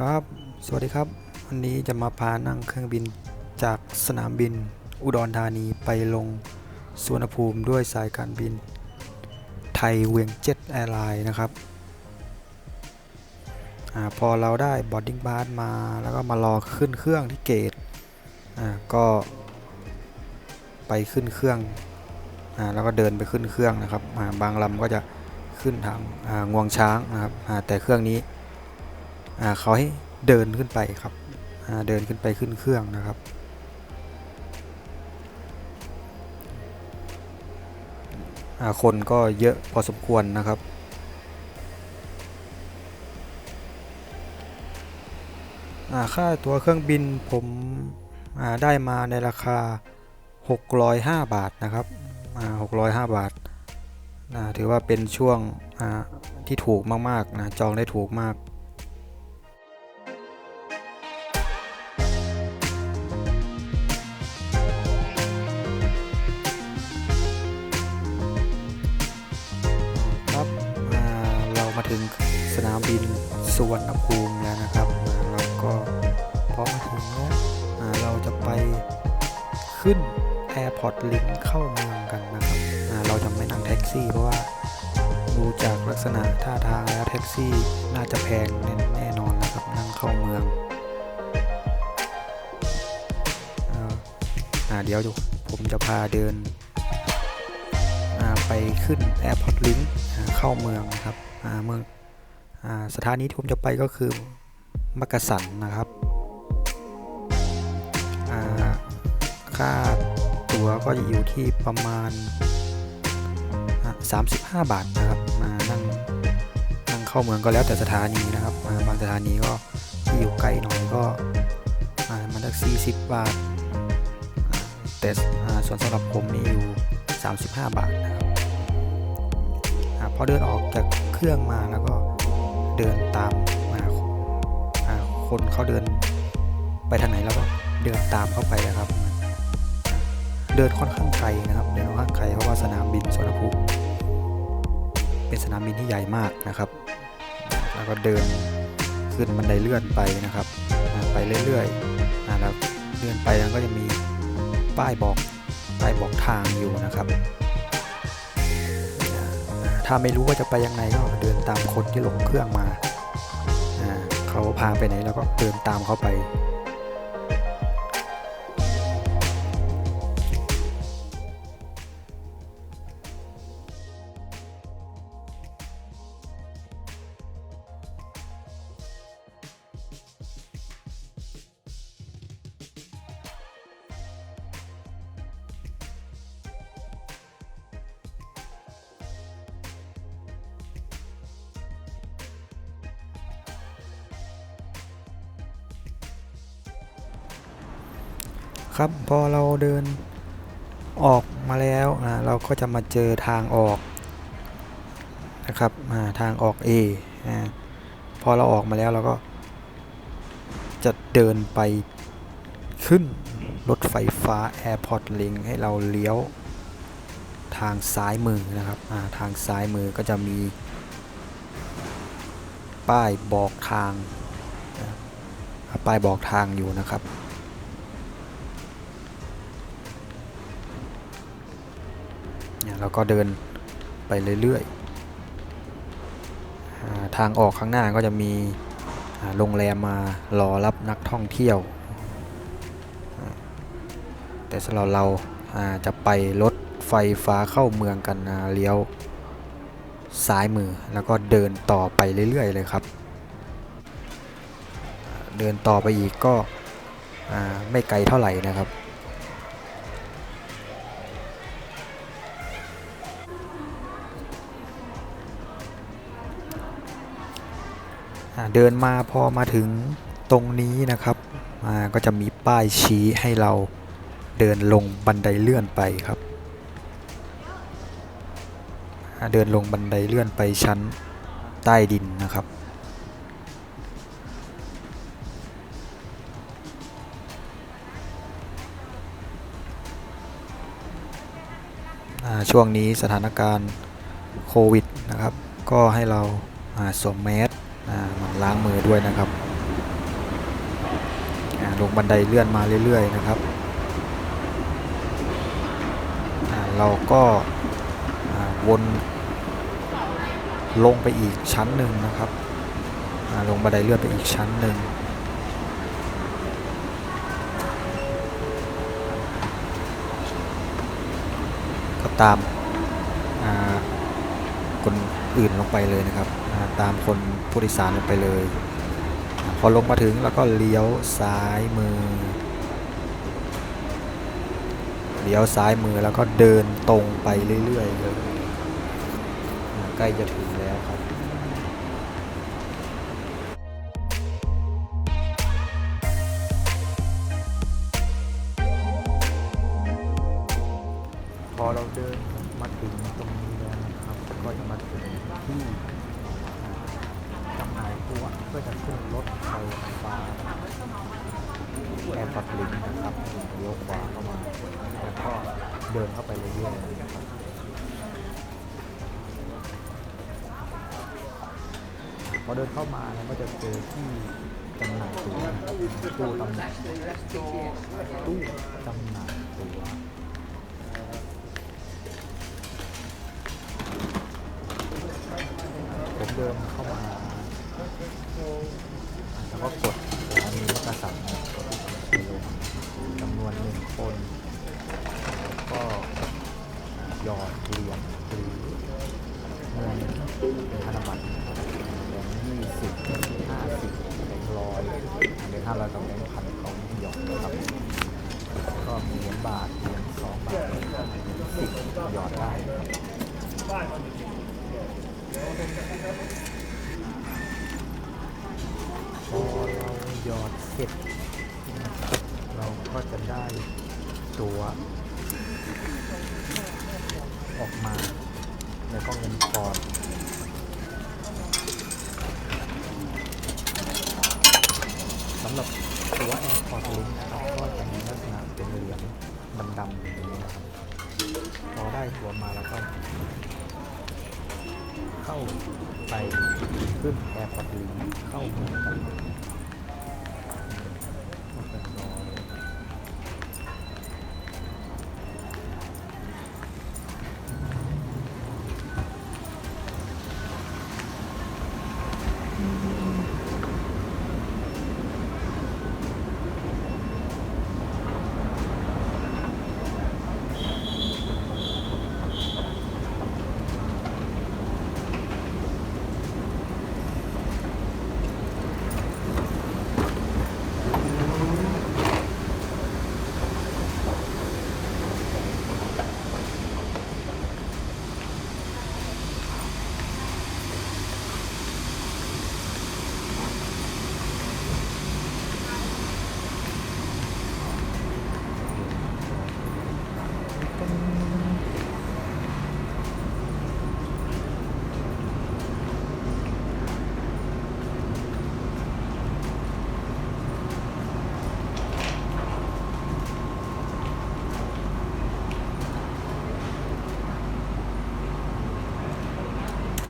ครับ สวัสดีครับ วันนี้จะมาพานั่งเครื่องบินจากสนามบิน อุดรธานีไปลงสวนภูมิด้วยสายการบิน ไทยเวียงเจ็ตแอร์ไลน์นะครับอพอเราได้บอดดิ้งบาสมาแล้วก็มารอขึ้นเครื่องที่เกตก็ไปขึ้นเครื่องอแล้วก็เดินไปขึ้นเครื่องนะครับาบางลำก็จะขึ้นทางงวงช้างนะครับแต่เครื่องนี้ เขาให้เดินขึ้นไปครับเดินขึ้นไปขึ้นเครื่องนะครับ คนก็เยอะพอสมควรนะครับค่าตั๋วเครื่องบินผมได้มาในราคา 605 บาทนะครับอ่า605 บาทถือว่าเป็นช่วงที่ถูกมาก ๆ นะ จองได้ถูกมาก ถึงสนามบินสุวรรณภูมิแล้วนะครับเราก็พอมาถึงแล้วเราจะไปขึ้น Airport Link เข้าเมืองกันนะครับเราจะไม่นั่งแท็กซี่เพราะว่าดูจากลักษณะท่าทางแล้วแท็กซี่น่าจะแพงแน่นอนนะครับนั่งเข้าเมืองอ่าเดี๋ยวดูผมจะพาเดิน ไปขึ้น Airport Link เข้าเมืองนะครับเมืองสถานีที่ผมจะไปก็คือมักกะสันนะครับค่าตั๋วก็จะอยู่ที่ประมาณ 35 บาทนะครับมานั่งนั่งเข้าเมืองก็แล้วแต่สถานีนะครับาบางสถานีก็ที่อยู่ไกลหน่อยก็อ่ามันสัก40 บาทแต่ส่วนสำหรับผมนี่อยู่ 35 บาทนะครับ อาพอเดินออกจากเครื่องมาแล้วก็เดินตามมาคนเขาเดินไปทางไหนแล้วก็เดินตามเข้าไปนะครับ เดินค่อนข้างไกลนะครับ เดินค่อนข้างไกลเพราะว่าสนามบินสุวรรณภูมิเป็นสนามบินที่ใหญ่มากนะครับ แล้วก็เดินขึ้นบันไดเลื่อนไปนะครับ ไปเรื่อยๆแล้วเดินไปแล้วก็จะมีป้ายบอกป้ายบอกทางอยู่นะครับ ถ้าไม่รู้ว่าจะไปยังไงก็เดินตามคนที่ลงเครื่องมาอ่าเขาพาไปไหนแล้วก็เดินตามเขาไป ครับ พอเราเดินออกมาแล้วนะเราก็จะมาเจอทางออกนะครับอ่าทางออก A อ่าพอเราออกมาแล้วเราก็ จะเดินไปขึ้นรถไฟฟ้า Airport Link ให้เราเลี้ยวทางซ้ายมือนะครับาทางซ้ายมือก็จะมีป้ายบอกทางป้ายบอกทางอยู่นะครับ เนี่ยเราก็เดินไปเรื่อยๆทางออกข้างหน้าก็จะมีโรงแรมมารอรับนักท่องเที่ยว แต่สำหรับเราจะไปรถไฟฟ้าเข้าเมืองกันเลี้ยวซ้ายมือแล้วก็เดินต่อไปเรื่อยๆเลยครับ เดินต่อไปอีกก็ไม่ไกลเท่าไหร่นะครับ เดินมาพอมาถึงตรงนี้นะครับก็จะมีป้ายชี้ให้เราเดินลงบันไดเลื่อนไปครับ เดินลงบันไดเลื่อนไปชั้นใต้ดินนะครับ ช่วงนี้สถานการณ์โควิดนะครับ ก็ให้เราสวมแมส ล้างมือด้วยนะครับลงบันไดเลื่อนมาเรื่อยๆนะครับ เราก็วนลงไปอีกชั้นหนึ่งนะครับลงบันไดเลื่อนไปอีกชั้นหนึ่งก็ตามอ่าคน อื่นลงไปเลยนะครับ ตามคนผู้โดยสารลงไปเลย พอลงมาถึงแล้วก็เลี้ยวซ้ายมือ เลี้ยวซ้ายมือแล้วก็เดินตรงไปเรื่อยๆเลยใกล้จะถึงแล้วครับพอเราเดินมาถึงตรงนี้แล้วนะครับ ก็จะมาถึงที่จำหน่ายตัว เพื่อจะขึ้นรถไฟฟ้าแอร์พอร์ตลิงนะครับเลี้ยวขวาเข้ามา แล้วก็เดินเข้าไปเรื่อยๆนะครับพอเดินเข้ามาเราก็จะเจอที่จำหน่ายตัวตู้จำหน่ายตู้จำหน่ายตัวผมเดินเข้า ก็มีเหรียญบาทเหรียญสองบาทเหรียญห้าเหรียญสิบหยอดได้พอเราหยอดเสร็จ เราก็จะได้ตัว ออกมาแล้วก็เงินปอนสำหรับตัวแอร์พอร์ตลิงนะครับก็จะ ลักษณะเป็นเหรียญดำๆอย่างนี้นะครับพอได้ตัวมาแล้วก็ เข้าไปขึ้นแอร์พอร์ตลิงเข้าเมืองกัน